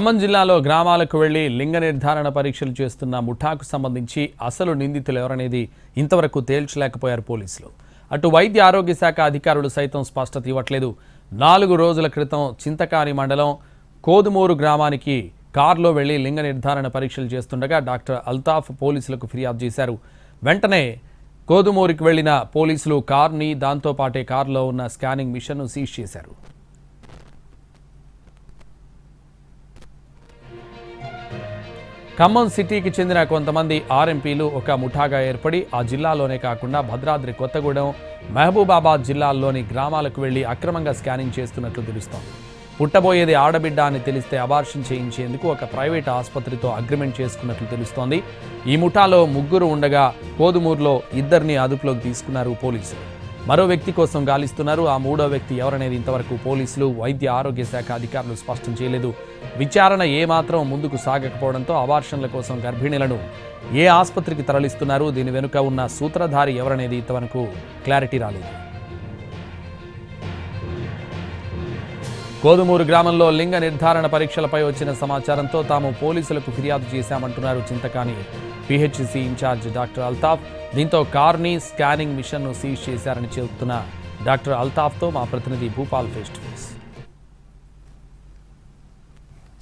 ఖమ్మం జిల్లాలో గ్రామాలకు వెళ్ళి లింగ నిర్ధారణ పరీక్షలు చేస్తున్న ముఠాకు సంబంధించి అసలు నిందితులు ఎవరనేది ఇంతవరకు తేల్చలేకపోయారు పోలీసులు. అటు వైద్య ఆరోగ్య శాఖ అధికారులు సైతం స్పష్టత ఇవ్వట్లేదు. నాలుగు రోజుల క్రితం చింతకాని మండలం కోదుమూరు గ్రామానికి కారులో వెళ్ళి లింగ నిర్ధారణ పరీక్షలు చేస్తుండగా డాక్టర్ అల్తాఫ్ పోలీసులకు ఫిర్యాదు చేశారు. వెంటనే కోదుమూరికి వెళ్ళిన పోలీసులు కారుని దాంతో పాటే కారులో ఉన్న స్కానింగ్ మిషన్ను సీజ్ చేశారు. ఖమ్మం సిటీకి చెందిన కొంతమంది ఆర్ఎంపీలు ఒక ముఠాగా ఏర్పడి ఆ జిల్లాలోనే కాకుండా భద్రాద్రి కొత్తగూడెం మహబూబాబాద్ జిల్లాల్లోని గ్రామాలకు వెళ్ళి అక్రమంగా స్కానింగ్ చేస్తున్నట్లు తెలుస్తోంది. పుట్టబోయేది ఆడబిడ్డ అని తెలిస్తే అబార్షన్ చేయించేందుకు ఒక ప్రైవేట్ ఆసుపత్రితో అగ్రిమెంట్ చేసుకున్నట్లు తెలుస్తోంది. ఈ ముఠాలో ముగ్గురు ఉండగా కోదుమూరులో ఇద్దరిని అదుపులోకి తీసుకున్నారు పోలీసులు. మరో వ్యక్తి కోసం గాలిస్తున్నారు. ఆ మూడో వ్యక్తి ఎవరనేది ఇంతవరకు పోలీసులు వైద్య ఆరోగ్య శాఖ అధికారులు స్పష్టం చేయలేదు. విచారణ ఏమాత్రం ముందుకు సాగకపోవడంతో అబార్షన్ల కోసం గర్భిణీలను ఏ ఆసుపత్రికి తరలిస్తున్నారు? దీని వెనుక ఉన్న సూత్రధారి ఎవరనేది ఇంతవరకు క్లారిటీ రాలేదు. కోదుమూరు గ్రామంలో లింగ నిర్ధారణ పరీక్షలపై వచ్చిన సమాచారంతో తాము పోలీసులకు ఫిర్యాదు చేశామంటున్నారు Chintakani PHC in-charge doctor Altaf. దీంతో కార్ని స్కానింగ్ మిషన్ను సీజ్ చేశారని చెబుతున్న డాక్టర్ అల్తాఫ్తో మా ప్రతినిధి Bhupal face to face.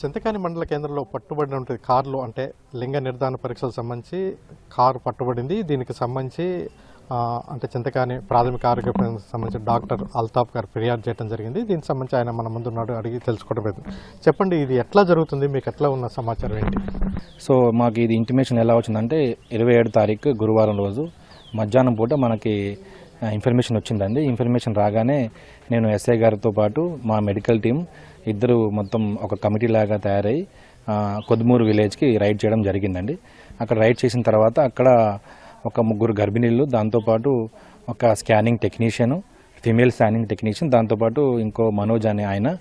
Chintakani మండల కేంద్రంలో పట్టుబడినటువంటి కార్లు అంటే లింగ నిర్ధారణ పరీక్షలకు సంబంధించి కారు పట్టుబడింది. దీనికి సంబంధించి అంటే చింతకాని ప్రాథమిక ఆరోగ్య సంబంధించిన డాక్టర్ అల్తాఫ్ గారు ఫిర్యాదు చేయడం జరిగింది. దీనికి సంబంధించి ఆయన మన ముందు ఉన్నాడు అడిగి తెలుసుకోవడం లేదు. చెప్పండి ఇది ఎట్లా జరుగుతుంది? మీకు ఎట్లా ఉన్న సమాచారం ఏంటి? సో మాకు ఇది ఇంటిమేషన్ ఎలా వచ్చిందంటే ఇరవై ఏడు తారీఖు గురువారం రోజు మధ్యాహ్నం పూట మనకి ఇన్ఫర్మేషన్ వచ్చిందండి. ఇన్ఫర్మేషన్ రాగానే నేను ఎస్ఐ గారితో పాటు మా మెడికల్ టీం ఇద్దరు మొత్తం ఒక కమిటీ లాగా తయారై కొద్దిమూరు విలేజ్కి రైడ్ చేయడం జరిగిందండి. అక్కడ రైడ్ చేసిన తర్వాత అక్కడ ఒక ముగ్గురు గర్భిణీలు దాంతోపాటు ఒక scanning technician female scanning technician దాంతోపాటు ఇంకో మనోజ్ అనే ఆయన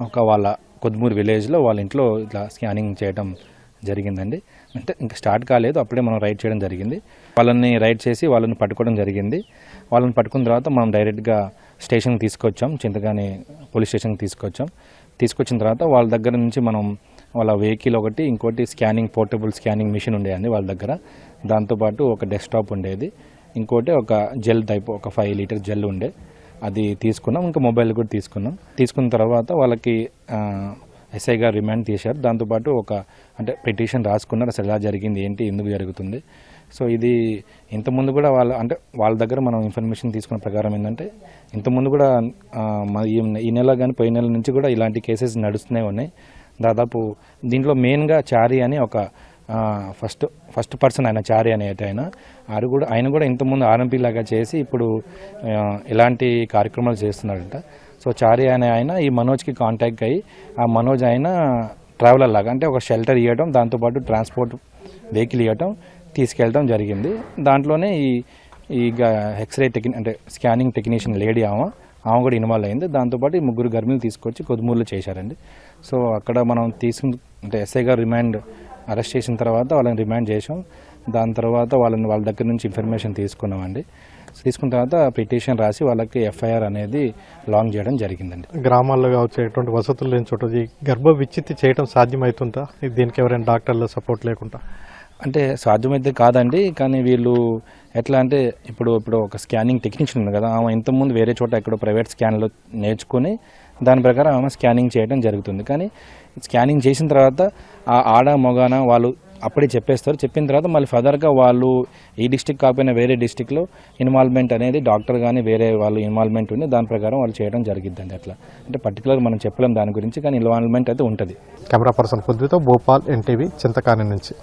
ఒక వాళ్ళ కొద్మూరు విలేజ్లో వాళ్ళ ఇంట్లో ఇట్లా స్కానింగ్ చేయడం జరిగిందండి. అంటే ఇంకా స్టార్ట్ కాలేదు అప్పుడే మనం రైడ్ చేయడం జరిగింది. వాళ్ళని రైడ్ చేసి వాళ్ళని పట్టుకోవడం జరిగింది. వాళ్ళని పట్టుకున్న తర్వాత మనం డైరెక్ట్గా స్టేషన్కి తీసుకొచ్చాం చింతగానే పోలీస్ స్టేషన్కి తీసుకొచ్చాం. తీసుకొచ్చిన తర్వాత వాళ్ళ దగ్గర నుంచి మనం వాళ్ళ వెహికల్ ఒకటి ఇంకోటి స్కానింగ్ పోర్టబుల్ స్కానింగ్ మిషన్ ఉండేది వాళ్ళ దగ్గర. దాంతోపాటు ఒక డెస్క్టాప్ ఉండేది. ఇంకోటి ఒక జెల్ టైప్ ఒక ఫైవ్ లీటర్ జెల్ ఉండే. అది తీసుకున్నాం ఇంకా మొబైల్ కూడా తీసుకున్నాం. తీసుకున్న తర్వాత వాళ్ళకి ఎస్ఐ గారు రిమాండ్ తీశారు. దాంతోపాటు ఒక అంటే పిటిషన్ రాసుకున్నారు. అసలు ఎలా జరిగింది ఏంటి ఎందుకు జరుగుతుంది. సో ఇది ఇంతకుముందు కూడా వాళ్ళ అంటే వాళ్ళ దగ్గర మనం ఇన్ఫర్మేషన్ తీసుకున్న ప్రకారం ఏంటంటే ఇంతకుముందు కూడా ఈ ఈ నెల కానీ పోయిన నెల నుంచి కూడా ఇలాంటి కేసెస్ నడుస్తూనే ఉన్నాయి. దాదాపు దీంట్లో మెయిన్గా చారి అని ఒక ఫస్ట్ ఫస్ట్ పర్సన్ ఆయన చారి అనేటి ఆయన. ఆయన కూడా ఆయన కూడా ఇంతకుముందు ఆర్ఎంపీ లాగా చేసి ఇప్పుడు ఇలాంటి కార్యక్రమాలు చేస్తున్నాడంట. సో చారి అనే ఆయన ఈ మనోజ్కి కాంటాక్ట్ అయ్యి ఆ మనోజ్ ఆయన ట్రావెలర్ లాగా అంటే ఒక షెల్టర్ ఇవ్వడం దాంతోపాటు ట్రాన్స్పోర్ట్ వెహికల్ ఇవ్వటం తీసుకెళ్ళడం జరిగింది. దాంట్లోనే ఈ ఈ ఎక్స్రే టెక్ని అంటే స్కానింగ్ టెక్నీషియన్ లేడీ ఆమె ఆమె కూడా ఇన్వాల్వ్ అయింది. దాంతోపాటు ఈ ముగ్గురు గర్భిణీలు తీసుకొచ్చి కొద్దిమూరులో చేశారండి. సో అక్కడ మనం తీసుకుని అంటే ఎస్ఐ గారు రిమాండ్ అరెస్ట్ చేసిన తర్వాత వాళ్ళని రిమాండ్ చేసాం దాని తర్వాత వాళ్ళని వాళ్ళ దగ్గర నుంచి ఇన్ఫర్మేషన్ తీసుకున్నామండి. తీసుకున్న తర్వాత పిటిషన్ రాసి వాళ్ళకి ఎఫ్ఐఆర్ అనేది లాంగ్ చేయడం జరిగిందండి. గ్రామాల్లో కావచ్చు ఎటువంటి వసతులు లేని చోట ఈ గర్భ విచ్చిత్తి చేయడం సాధ్యమవుతుందా దీనికి ఎవరైనా డాక్టర్ల సపోర్ట్ లేకుండా? అంటే సాధ్యమైతే కాదండి కానీ వీళ్ళు ఎట్లా అంటే ఇప్పుడు ఇప్పుడు ఒక స్కానింగ్ టెక్నీషియన్ ఉంది కదా ఆమె ఇంతకుముందు వేరే చోట ఎక్కడో ప్రైవేట్ స్కాన్లో నేర్చుకుని దాని ప్రకారం ఆమె స్కానింగ్ చేయడం జరుగుతుంది. కానీ స్కానింగ్ చేసిన తర్వాత ఆ ఆడ మొగాన వాళ్ళు అప్పుడే చెప్పేస్తారు. చెప్పిన తర్వాత మళ్ళీ ఫర్దర్గా వాళ్ళు ఈ డిస్టిక్ కాకపోయినా వేరే డిస్టిక్లో ఇన్వాల్వ్మెంట్ అనేది డాక్టర్ కానీ వేరే వాళ్ళు ఇన్వాల్వ్మెంట్ ఉంది దాని ప్రకారం వాళ్ళు చేయడం జరిగిద్దండి అట్లా. అంటే పర్టికులర్ మనం చెప్పలేం దాని గురించి కానీ ఇన్వాల్వ్మెంట్ అయితే ఉంటుంది. కెమెరా పర్సన్ పొద్దుతో భోపాల్ ఎన్టీవీ చింతకాని నుంచి.